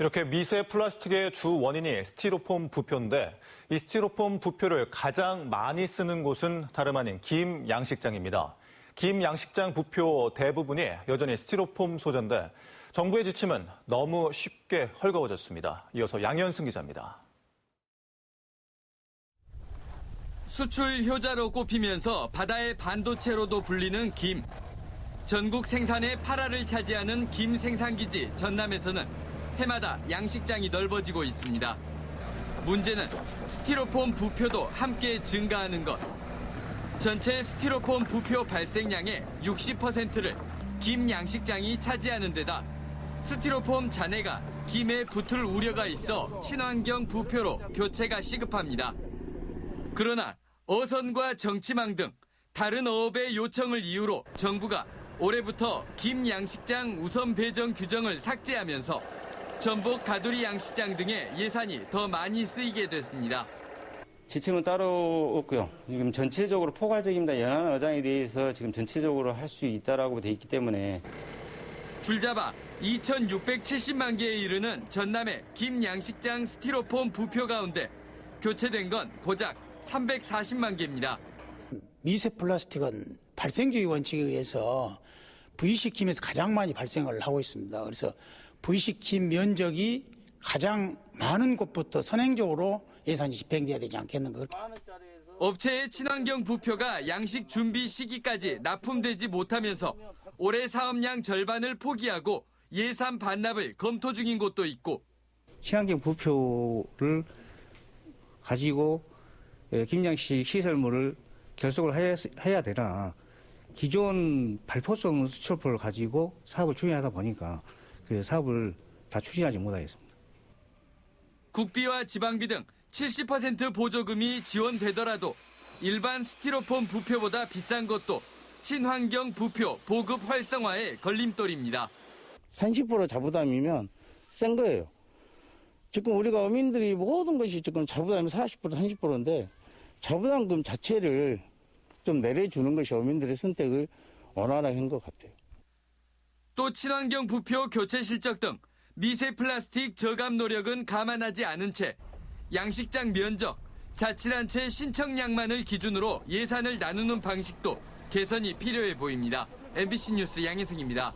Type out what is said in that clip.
이렇게 미세 플라스틱의 주 원인이 스티로폼 부표인데 이 스티로폼 부표를 가장 많이 쓰는 곳은 다름 아닌 김 양식장입니다. 김 양식장 부표 대부분이 여전히 스티로폼 소재인데 정부의 지침은 너무 쉽게 헐거워졌습니다. 이어서 양현승 기자입니다. 수출 효자로 꼽히면서 바다의 반도체로도 불리는 김. 전국 생산의 8화를 차지하는 김 생산기지 전남에서는 해마다 양식장이 넓어지고 있습니다. 문제는 스티로폼 부표도 함께 증가하는 것. 전체 스티로폼 부표 발생량의 60%를 김 양식장이 차지하는 데다 스티로폼 잔해가 김에 붙을 우려가 있어 친환경 부표로 교체가 시급합니다. 그러나 어선과 정치망 등 다른 어업의 요청을 이유로 정부가 올해부터 김 양식장 우선 배정 규정을 삭제하면서 전복 가두리 양식장 등의 예산이 더 많이 쓰이게 됐습니다. 지침은 따로 없고요. 지금 전체적으로 포괄적입니다. 연안 어장에 대해서 지금 전체적으로 할 수 있다라고 돼 있기 때문에 줄잡아 2,670만 개에 이르는 전남의 김 양식장 스티로폼 부표 가운데 교체된 건 고작 340만 개입니다. 미세 플라스틱은 발생주의 원칙에 의해서 V식 김에서 가장 많이 발생을 하고 있습니다. 그래서 김 면적이 가장 많은 곳부터 선행적으로 예산이 집행돼야 되지 않겠는가. 업체의 친환경 부표가 양식 준비 시기까지 납품되지 못하면서 올해 사업량 절반을 포기하고 예산 반납을 검토 중인 곳도 있고 친환경 부표를 가지고 예, 김양식 시설물을 결속을 해야, 해야 되나 기존 발포성 수출표를 가지고 사업을 추진하다 보니까 그 사업을 다 추진하지 못하겠습니다. 국비와 지방비 등 70% 보조금이 지원되더라도 일반 스티로폼 부표보다 비싼 것도 친환경 부표 보급 활성화의 걸림돌입니다. 30% 자부담이면 센 거예요. 지금 우리가 어민들이 모든 것이 지금 자부담이 40% 30%인데 자부담금 자체를 좀 내려주는 것이 어민들의 선택을 원활한 것 같아요. 또 친환경 부표 교체 실적 등 미세 플라스틱 저감 노력은 감안하지 않은 채 양식장 면적, 자치단체 신청량만을 기준으로 예산을 나누는 방식도 개선이 필요해 보입니다. MBC 뉴스 양혜승입니다.